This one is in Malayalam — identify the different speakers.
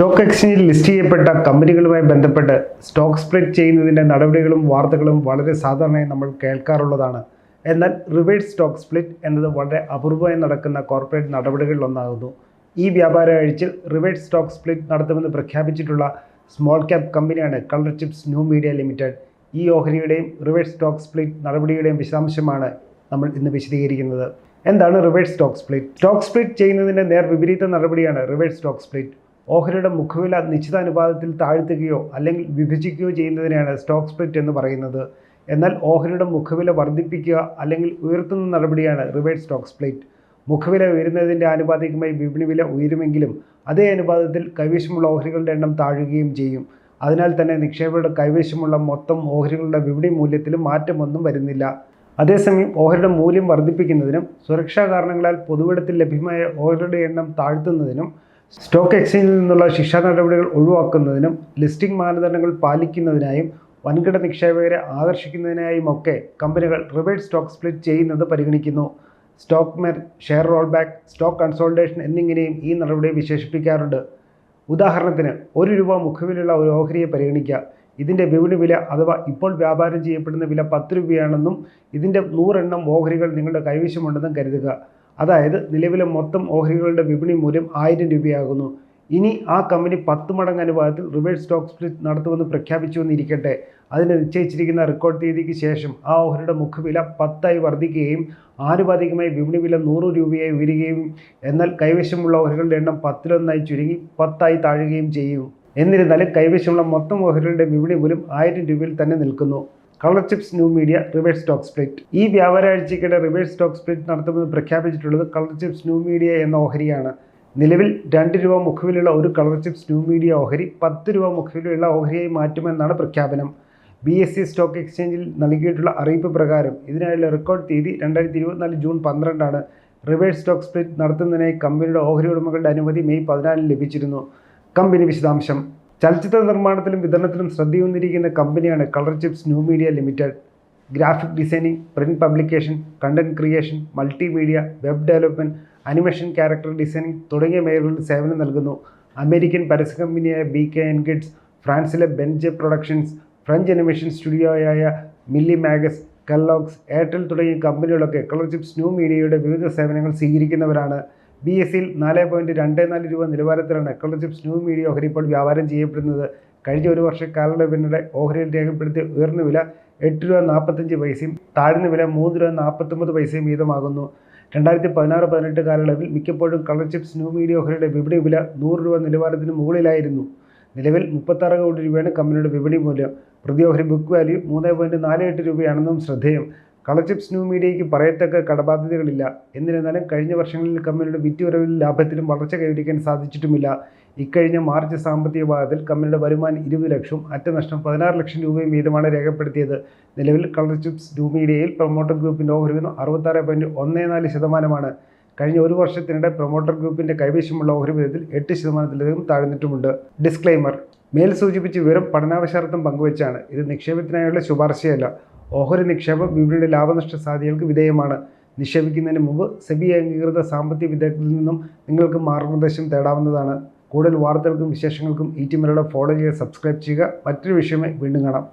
Speaker 1: സ്റ്റോക്ക് എക്സ്ചേഞ്ചിൽ ലിസ്റ്റ് ചെയ്യപ്പെട്ട കമ്പനികളുമായി ബന്ധപ്പെട്ട് സ്റ്റോക്ക് സ്പ്ലിറ്റ് ചെയ്യുന്നതിന്റെ നടപടികളും വാർത്തകളും വളരെ സാധാരണയായി നമ്മൾ കേൾക്കാറുള്ളതാണ്. എന്നാൽ റിവേഴ്സ് സ്റ്റോക്ക് സ്പ്ലിറ്റ് എന്നത് വളരെ അപൂർവമായി നടക്കുന്ന കോർപ്പറേറ്റ് നടപടികളിലൊന്നാകുന്നു ഈ വ്യാപാര ആഴ്ചയിൽ റിവേഴ്സ് സ്റ്റോക്ക് സ്പ്ലിറ്റ് നടത്തുമെന്ന് പ്രഖ്യാപിച്ചിട്ടുള്ള സ്മോൾ ക്യാപ് കമ്പനിയാണ് colour chips new media limited. ഈ ഓഹരിയുടെയും റിവേഴ്സ് സ്റ്റോക്ക് സ്പ്ലിറ്റ് നടപടിയുടെയും വിശദാംശമാണ് നമ്മൾ ഇന്ന് വിശദീകരിക്കുന്നത്. എന്താണ് reverse stock split? Stock split ചെയ്യുന്നതിന്റെ നേർ വിപരീത നടപടിയാണ് റിവേഴ്സ് സ്റ്റോക്ക് സ്പ്ലിറ്റ്. ഓഹരിയുടെ മുഖവില നിശ്ചിത അനുപാതത്തിൽ താഴ്ത്തുകയോ അല്ലെങ്കിൽ വിഭജിക്കുകയോ ചെയ്യുന്നതിനെയാണ് സ്റ്റോക്ക് സ്പ്ലിറ്റ് എന്ന് പറയുന്നത്. എന്നാൽ ഓഹരിയുടെ മുഖവില വർദ്ധിപ്പിക്കുക അല്ലെങ്കിൽ ഉയർത്തുന്ന നടപടിയാണ് റിവേഴ്സ് സ്റ്റോക്ക് സ്പ്ലിറ്റ്. മുഖവില ഉയരുന്നതിന്റെ ആനുപാതികമായി വിപണി വില ഉയരുമെങ്കിലും അതേ അനുപാതത്തിൽ കൈവശമുള്ള ഓഹരികളുടെ എണ്ണം താഴുകയും ചെയ്യും. അതിനാൽ തന്നെ നിക്ഷേപകരുടെ കൈവശമുള്ള മൊത്തം ഓഹരികളുടെ വിപണി മൂല്യത്തിലും മാറ്റമൊന്നും വരുന്നില്ല. അതേസമയം ഓഹരിയുടെ മൂല്യം വർദ്ധിപ്പിക്കുന്നതിനും സുരക്ഷാ കാരണങ്ങളാൽ പൊതുവിടത്തിൽ ലഭ്യമായ ഓഹരിയുടെ എണ്ണം താഴ്ത്തുന്നതിനും സ്റ്റോക്ക് എക്സ്ചേഞ്ചിൽ നിന്നുള്ള ശിക്ഷാ നടപടികൾ ഒഴിവാക്കുന്നതിനും ലിസ്റ്റിംഗ് മാനദണ്ഡങ്ങൾ പാലിക്കുന്നതിനായും വൻകിട നിക്ഷേപകരെ ആകർഷിക്കുന്നതിനായും ഒക്കെ കമ്പനികൾ റിവേഴ്സ് സ്റ്റോക്ക് സ്പ്ലിറ്റ് ചെയ്യുന്നത് പരിഗണിക്കുന്നു. Stock mer share roll back stock consolidation എന്നിങ്ങനെയും ഈ നടപടി വിശേഷിപ്പിക്കാറുണ്ട്. ഉദാഹരണത്തിന് ഒരു രൂപ മുഖവിലുള്ള ഒരു ഓഹരിയെ പരിഗണിക്കുക. ഇതിന്റെ വിപണി വില അഥവാ ഇപ്പോൾ വ്യാപാരം ചെയ്യപ്പെടുന്ന വില പത്ത് രൂപയാണെന്നും ഇതിന്റെ നൂറെണ്ണം ഓഹരികൾ നിങ്ങളുടെ കൈവശമുണ്ടെന്നും കരുതുക. അതായത് നിലവിലെ മൊത്തം ഓഹരികളുടെ വിപണി മൂല്യം ആയിരം രൂപയാകുന്നു. ഇനി ആ കമ്പനി പത്ത് മടങ്ങ് അനുപാതത്തിൽ റിവേഴ്സ് സ്റ്റോക്ക് സ്പ്ലിറ്റ് നടത്തുമെന്ന് പ്രഖ്യാപിച്ചു എന്നിരിക്കട്ടെ അതിന് നിശ്ചയിച്ചിരിക്കുന്ന റെക്കോർഡ് തീയതിക്ക് ശേഷം ആ ഓഹരിയുടെ മുഖവില പത്തായി വർദ്ധിക്കുകയും ആനുപാതികമായി വിപണി വില നൂറ് രൂപയായി ഉയരുകയും എന്നാൽ കൈവശമുള്ള ഓഹരികളുടെ എണ്ണം പത്തിലൊന്നായി ചുരുങ്ങി പത്തായി താഴുകയും ചെയ്യും. എന്നിരുന്നാലും കൈവശമുള്ള മൊത്തം ഓഹരികളുടെ വിപണി മൂല്യം ആയിരം രൂപയിൽ തന്നെ നിൽക്കുന്നു. Colour Chips New Media reverse stock split ഈ വ്യാപാരാഴ്ചയ്ക്കിടെ റിവേഴ്സ് സ്റ്റോക്ക് സ്പ്ലിറ്റ് നടത്തുമെന്ന് പ്രഖ്യാപിച്ചിട്ടുള്ളത് കളർ ചിപ്സ് ന്യൂ മീഡിയ എന്ന ഓഹരിയാണ്. നിലവിൽ രണ്ട് രൂപ മുഖവിലുള്ള ഒരു കളർ ചിപ്സ് ന്യൂ മീഡിയ ഓഹരി പത്ത് രൂപ മുഖവിലുള്ള ഓഹരിയായി മാറ്റുമെന്നാണ് പ്രഖ്യാപനം. ബി എസ് സി സ്റ്റോക്ക് എക്സ്ചേഞ്ചിൽ നൽകിയിട്ടുള്ള അറിയിപ്പ് പ്രകാരം ഇതിനായുള്ള റെക്കോർഡ് തീയതി രണ്ടായിരത്തി ഇരുപത്തിനാല് ജൂൺ പന്ത്രണ്ടാണ്. റിവേഴ്സ് സ്റ്റോക്ക് സ്പ്ലിറ്റ് നടത്തുന്നതിനായി കമ്പനിയുടെ ഓഹരി ഉടമകളുടെ അനുമതി മെയ് പതിനാലിന് ലഭിച്ചിരുന്നു. കമ്പനി വിശദാംശം. ചലച്ചിത്ര നിർമ്മാണത്തിലും വിതരണത്തിലും ശ്രദ്ധയൂന്നിരിക്കുന്ന കമ്പനിയാണ് colour chips new media limited. Graphic designing print publication content creation multimedia web development animation character designing തുടങ്ങിയ മേഖലകളിൽ സേവനം നൽകുന്നു. അമേരിക്കൻ പരസ്യ കമ്പനിയായ ബി കെ എൻ കിഡ്സ് ഫ്രാൻസിലെ ബെഞ്ച് പ്രൊഡക്ഷൻസ് ഫ്രഞ്ച് അനിമേഷൻ സ്റ്റുഡിയോയായ മില്ലി മാഗസ് കല്ലോക്സ് എയർടെൽ തുടങ്ങിയ കമ്പനികളൊക്കെ കളർ ചിപ്സ് ന്യൂ മീഡിയയുടെ വിവിധ സേവനങ്ങൾ സ്വീകരിക്കുന്നവരാണ്. ബി എസ് സിയിൽ നാല് പോയിന്റ് രണ്ട് നാല് രൂപ നിലവാരത്തിലാണ് കളർ ചിപ്സ് ന്യൂ മീഡിയ ഓഹരി ഇപ്പോൾ വ്യാപാരം ചെയ്യപ്പെടുന്നത്. കഴിഞ്ഞ ഒരു വർഷ കാലയളവിനിടെ ഓഹരിയിൽ രേഖപ്പെടുത്തിയ ഉയർന്ന വില എട്ട് രൂപ നാൽപ്പത്തഞ്ച് പൈസയും താഴ്ന്ന വില മൂന്ന് രൂപ നാൽപ്പത്തൊമ്പത് പൈസയും വീതമാകുന്നു. രണ്ടായിരത്തി പതിനാറ് പതിനെട്ട് കാലയളവിൽ മിക്കപ്പോഴും കളർ ചിപ്സ് ന്യൂ മീഡിയ ഓഹരിയുടെ വിപണി വില നൂറ് രൂപ നിലവാരത്തിന് മുകളിലായിരുന്നു. നിലവിൽ മുപ്പത്താറ് കോടി രൂപയാണ് കമ്പനിയുടെ വിപണി മൂല്യം. പ്രതി ഓഹരി ബുക്ക് വാല്യൂ മൂന്ന് പോയിന്റ് നാല് എട്ട് രൂപയാണെന്നും ശ്രദ്ധേയം. കളർ ചിപ്സ് ന്യൂ മീഡിയയ്ക്ക് പറയത്തക്ക കടബാധ്യതകളില്ല. എന്നിരുന്നാലും കഴിഞ്ഞ വർഷങ്ങളിൽ കമ്പനിയുടെ വിറ്റുവരവിൽ ലാഭത്തിലും വളർച്ച കൈവരിക്കാൻ സാധിച്ചിട്ടുമില്ല. ഇക്കഴിഞ്ഞ മാർച്ച് സാമ്പത്തിക പാദത്തിൽ കമ്പനിയുടെ വരുമാനം ഇരുപത് ലക്ഷം അറ്റനഷ്ടം പതിനാറ് ലക്ഷം രൂപയും വീതമാണ് രേഖപ്പെടുത്തിയത്. നിലവിൽ കളർഷിപ്സ് ന്യൂ മീഡിയയിൽ പ്രൊമോട്ടർ ഗ്രൂപ്പിന്റെ ഓഹരി വിഹിതം അറുപത്താറ് പോയിന്റ് ഒന്ന് നാല് ശതമാനമാണ്. കഴിഞ്ഞ ഒരു വർഷത്തിനിടെ പ്രൊമോട്ടർ ഗ്രൂപ്പിന്റെ കൈവശമുള്ള ഓഹരി വിധത്തിൽ എട്ട് ശതമാനത്തിലധികം താഴ്ന്നിട്ടുമുണ്ട്. ഡിസ്ക്ലൈമർ മേൽ സൂചിപ്പിച്ച വിവരം പഠനാവശാർത്ഥം പങ്കുവച്ചാണ്. ഇത് നിക്ഷേപത്തിനായുള്ള ശുപാർശയല്ല. ഓഹരി നിക്ഷേപം വിപണിയുടെ ലാഭനഷ്ട സാധ്യതകൾക്ക് വിധേയമാണ്. നിക്ഷേപിക്കുന്നതിന് മുമ്പ് സെബി അംഗീകൃത സാമ്പത്തിക വിദഗ്ധരിൽ നിന്നും നിങ്ങൾക്ക് മാർഗനിർദ്ദേശം തേടാവുന്നതാണ്. കൂടുതൽ വാർത്തകൾക്കും വിശേഷങ്ങൾക്കും ഈ ടീമിലൂടെ ഫോളോ ചെയ്യുക സബ്സ്ക്രൈബ് ചെയ്യുക. മറ്റൊരു വിഷയമായി വീണ്ടും കാണാം.